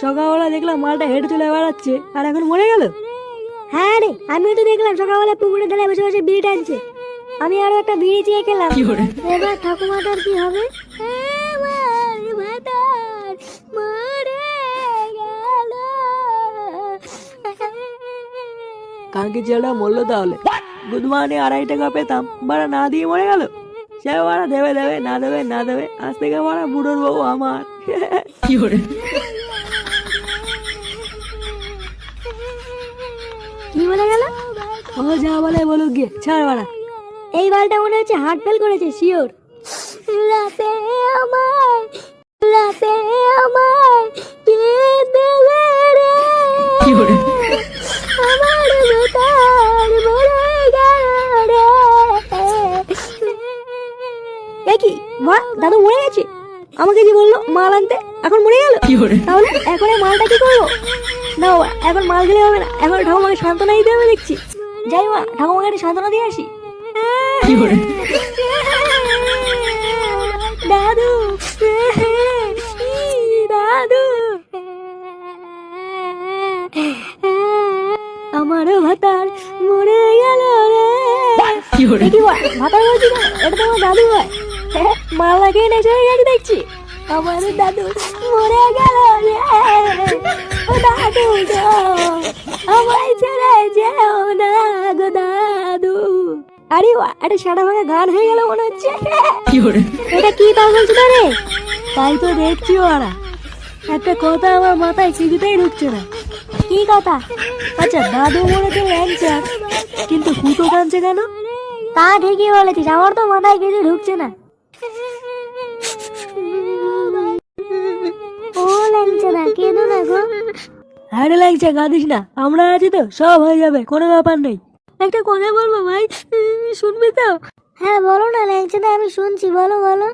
সকালবেলা দেখলাম মালটা হেঁটে চলে বেড়াচ্ছে আর এখন মরে গেল? হ্যাঁ রে আমিও তো দেখলাম সকালবেলা পুকুরে ধারে বসে বসে বিড়ি টানছে আমি আরও একটা বিড়ি চেয়ে খেলাম। এবার ঠাকুমাটার কি হবে? কালকে ছেলেটা মরলো তাহলে? বুধবারে আড়াই টাকা পেতাম। বাড়া না দিয়ে মরে গেল? সে বাড়া দেবে দেবে না দেবে না দেবে। আজ থেকে বাড়া বুড়োর বউ আমার। কি বলে গেল ও যা বলে বলুক গিয়ে ছাড় বাড়া। এই বালটা মনে হচ্ছে হার্ট ফেল করেছে শিওর রাতে আমায় রাতে আমায় কে দেবে রে আমার বেতার মরে গেল। রে কি মা দাদু মরে গেছে? আমাকে যে বলল মাল আনতে এখন মরে গেল? তাহলে এখন এই মালটা কি করব? না এখন মাল গেলে হবে না এখন ঠাকুমাকে সান্ত্বনা দিতে হবে দেখছি। যাই মা ঠাকুমাকে একটু সান্ত্বনা দিয়ে আসি। দাদু দাদু। আমারও ভাতার মরে গেল রে। কি বল ভাতার বলছি না এটা তো আমার দাদু হ্যাঁ, মাল লাগিয়ে নেচে গেছে দেখছি। আমার দাদু মরে গেল রে। আরে একটা সাদা ভাঙা গান হয়ে গেল মনে হচ্ছে। এটা কি তা বলছো রে? তাই তো দেখছি ওরা। একটা কথা আমার মাথায় কিছুতেই ঢুকছে না। কি কথা? আচ্ছা দাদু মরেছে ল্যাংচার কিন্তু কুতো কাঁদছে কেন? তা ঠিকই বলেছিস আমার তো মাথায় কিছু ঢুকছে না। ও ল্যাংচা না কেঁদো না গো। হ্যাঁ রে ল্যাংচা কাঁদিস না। আমরা আছি তো সব হয়ে যাবে কোনো ব্যাপার নেই। একটা কথা বলব ভাই? শুনবি তো? হ্যাঁ বলো না ল্যাংচা না আমি শুনছি বলো বলো।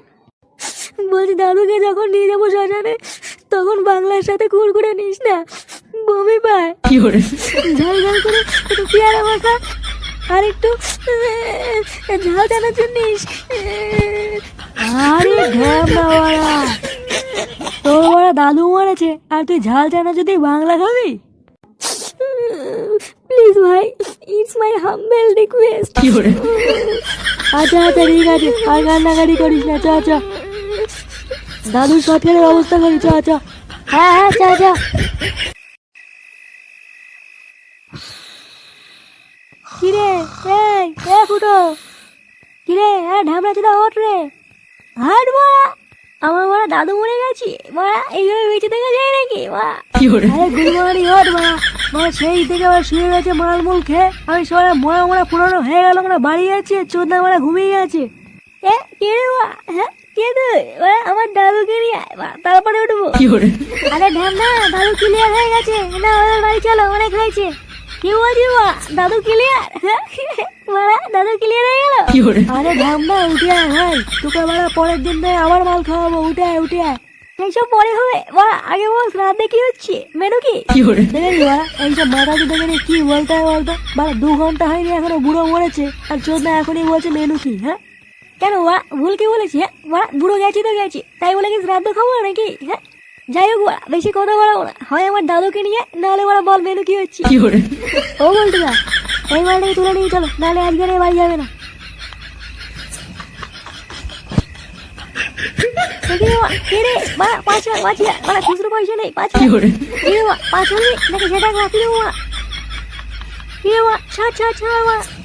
বলছি দাদুকে যখন নিয়ে যাব শ্মশানে তখন বাংলার সাথে কুড়কুড়ে নিস না। বমি পায়। ঝাল ঝাল করে একটু পেয়ারা মাখা আর একটু ঝাল চানাচুর নিস। আরে ঘ্যাম না বাড়া তোর বড় দাদু মরেছে আর তুই ঝাল চানাচুর যদি বাংলা খাবি? প্লিজ ভাই ইটস মাই হাম্বেল রিকোয়েস্ট আচ্ছা আচ্ছা ঠিক আছে। আর কান্নাকাটি করিস না চ চ। দাদুর সৎকারের ব্যবস্থা করি চ চ। হ্যাঁ হ্যাঁ চা চা। কিরে এই এ ফুটো। কিরে এ ঢামড়া চোদা ওঠ রে। হাট মারা। আমার মারা দাদু মরে গেছি। মারা এইভাবে বেঁচে থেকে যায় নাকি? মা। আরে গুড মর্নিং ওঠ মা। মা সেই থেকে আবার শুয়ে গেছে মাল মুল খেয়ে। আমি সবাই মরা মরা পুরনো হয়ে গেল আমরা বাড়ি যাচ্ছি চোদ্দা মারা ঘুমিয়ে গেছে। এ কে রে হ্যাঁ কে তুই? ওরা আমার দাদুকে নিয়ে তারপরে উঠবো। আরে ঢ্যাম না দাদু ক্লিয়ার হয়ে গেছে। না ওদের বাড়ি চলো অনেক হয়েছে কি বলছি মা দাদু ক্লিয়ার মারা দাদু ক্লিয়ার হয়ে গেল? আরে ঢামনা উঠে আয় ভাই। তোকে মারা পরের দিন আবার মাল খাওয়াবো উঠে আয় উঠে আয়। এইসব পরে হবে? মা আগে বল রাতে কি হচ্ছে? মেনু কি? দেখে নি এইসব মাথা কি দেখে কি বলতে হয় বলতো? বাড়া দু ঘণ্টা হয়নি এখনও বুড়ো মরেছে। আর চোদ্দ এখনই বলছে মেনু কি হ্যাঁ? কেন মা ভুল কি বলেছি হ্যাঁ? বুড়ো গেছি তো গেছি। তাই বলে কি শ্রাদ্ধ খাব নাকি হ্যাঁ? যাই হোক মা, বেশি কথা বলাবো না। হয় আমার দাদুকে নিয়ে নাহলে ওরা বল মেনু কি হচ্ছে। ও বলতে না এই মালটাকে তুলে নিয়ে চলো নাহলে আজকে বাড়ি যাবে না। দেখি রে মা, কে রে? মা, পাঁচ হাজার, পাঁচ হাজার, মা, খুচরো পয়সা নেই, পাঁচ হাজার। কি রে মা, পাঁচ হাজার নেই?